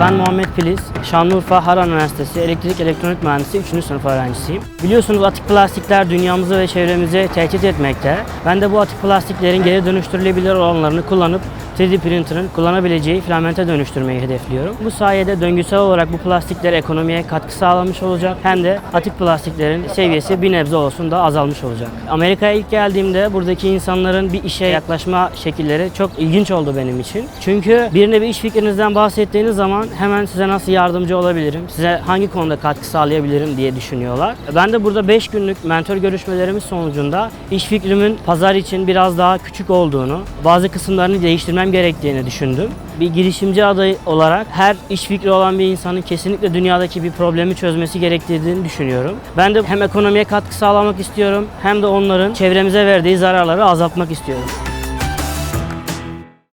Ben Muhammed Filiz, Şanlıurfa Harran Üniversitesi Elektrik Elektronik Mühendisi 3. sınıf öğrencisiyim. Biliyorsunuz atık plastikler dünyamızı ve çevremizi tehdit etmekte. Ben de bu atık plastiklerin geri dönüştürülebilir olanlarını kullanıp 3D printer'ın kullanabileceği filamente dönüştürmeyi hedefliyorum. Bu sayede döngüsel olarak bu plastikler ekonomiye katkı sağlamış olacak hem de atık plastiklerin seviyesi bir nebze olsun da azalmış olacak. Amerika'ya ilk geldiğimde buradaki insanların bir işe yaklaşma şekilleri çok ilginç oldu benim için. Çünkü birine bir iş fikrinizden bahsettiğiniz zaman hemen size nasıl yardımcı olabilirim, size hangi konuda katkı sağlayabilirim diye düşünüyorlar. Ben de burada 5 günlük mentor görüşmelerimiz sonucunda iş fikrimin pazar için biraz daha küçük olduğunu, bazı kısımlarını değiştirmem gerektiğini düşündüm. Bir girişimci adayı olarak her iş fikri olan bir insanın kesinlikle dünyadaki bir problemi çözmesi gerektiğini düşünüyorum. Ben de hem ekonomiye katkı sağlamak istiyorum hem de onların çevremize verdiği zararları azaltmak istiyorum.